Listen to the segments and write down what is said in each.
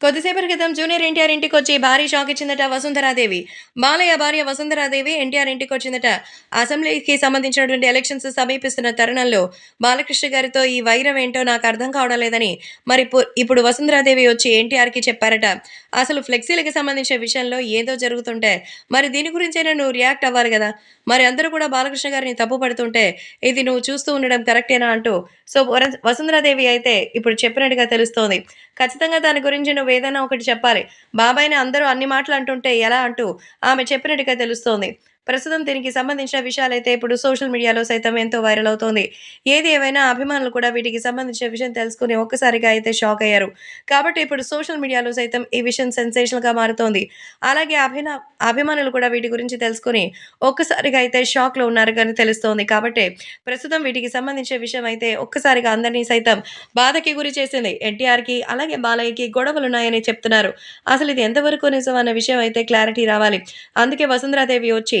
కొద్దిసేపటి క్రితం జూనియర్ ఎన్టీఆర్ ఇంటికి వచ్చి భారీ షాక్ ఇచ్చిందట వసుంధరాదేవి. బాలయ్య భార్య వసుంధరాదేవి ఎన్టీఆర్ ఇంటికి వచ్చిందట. అసెంబ్లీకి సంబంధించినటువంటి ఎలక్షన్స్ సమీపిస్తున్న తరుణంలో బాలకృష్ణ గారితో ఈ వైరం ఏంటో నాకు అర్థం కావడం లేదని మరి ఇప్పుడు వసుంధరాదేవి వచ్చి ఎన్టీఆర్కి చెప్పారట. అసలు ఫ్లెక్సీలకి సంబంధించిన విషయంలో ఏదో జరుగుతుంటే మరి దీని గురించైనా నువ్వు రియాక్ట్ అవ్వాలి కదా. మరి అందరూ కూడా బాలకృష్ణ గారిని తప్పు పడుతుంటే ఇది నువ్వు చూస్తూ ఉండడం కరెక్టేనా అంటూ. సో వర- వసుంధరాదేవి అయితే ఇప్పుడు చెప్పినట్టుగా తెలుస్తోంది. ఖచ్చితంగా దాని గురించి నువ్వు ఏదైనా ఒకటి చెప్పాలి. బాబాయ్ని అందరూ అన్ని మాటలు అంటుంటే ఎలా అంటూ ఆమె చెప్పినట్టుగా తెలుస్తోంది. ప్రస్తుతం దీనికి సంబంధించిన విషయాలైతే ఇప్పుడు సోషల్ మీడియాలో సైతం ఎంతో వైరల్ అవుతోంది. ఏది ఏమైనా అభిమానులు కూడా వీటికి సంబంధించిన విషయం తెలుసుకుని ఒక్కసారిగా అయితే షాక్ అయ్యారు. కాబట్టి ఇప్పుడు సోషల్ మీడియాలో సైతం ఈ విషయం సెన్సేషనల్గా మారుతోంది. అలాగే అభినా అభిమానులు కూడా వీటి గురించి తెలుసుకుని ఒక్కసారిగా అయితే షాక్లో ఉన్నారు కానీ తెలుస్తోంది. కాబట్టి ప్రస్తుతం వీటికి సంబంధించిన విషయం అయితే ఒక్కసారిగా అందరినీ సైతం బాధకి గురి చేసింది. ఎన్టీఆర్కి అలాగే బాలయ్యకి గొడవలు ఉన్నాయని చెప్తున్నారు. అసలు ఇది ఎంతవరకు నిజం అన్న విషయం అయితే క్లారిటీ రావాలి. అందుకే వసుంధరాదేవి వచ్చి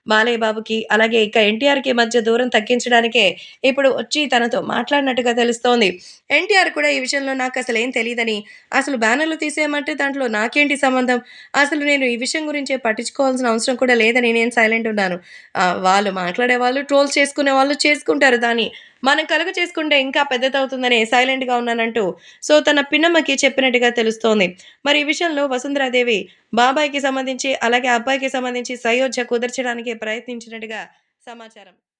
బాలయ్య బాబుకి అలాగే ఇక ఎన్టీఆర్కి మధ్య దూరం తగ్గించడానికే ఇప్పుడు వచ్చి తనతో మాట్లాడినట్టుగా తెలుస్తోంది. ఎన్టీఆర్ కూడా ఈ విషయంలో నాకు అసలు ఏం తెలియదని అసలు బ్యానర్లు తీసేయమంటే దాంట్లో నాకేంటి సంబంధం? అసలు నేను ఈ విషయం గురించి పట్టించుకోవాల్సిన అవసరం కూడా లేదని నేను సైలెంట్ ఉన్నాను. వాళ్ళు మాట్లాడే వాళ్ళు ట్రోల్స్ చేసుకునే వాళ్ళు చేసుకుంటారు దాన్ని. మనం కలుగ చేసుకుంటే ఇంకా పెద్దదవుతుందని సైలెంట్గా ఉన్నానంటూ సో తన పిన్నమ్మకి చెప్పినట్టుగా తెలుస్తోంది. మరి ఈ విషయంలో వసుంధరాదేవి బాబాయ్కి సంబంధించి అలాగే అబ్బాయికి సంబంధించి సయోధ్య కుదర్చడానికి ప్రయత్నించినట్టుగా సమాచారం.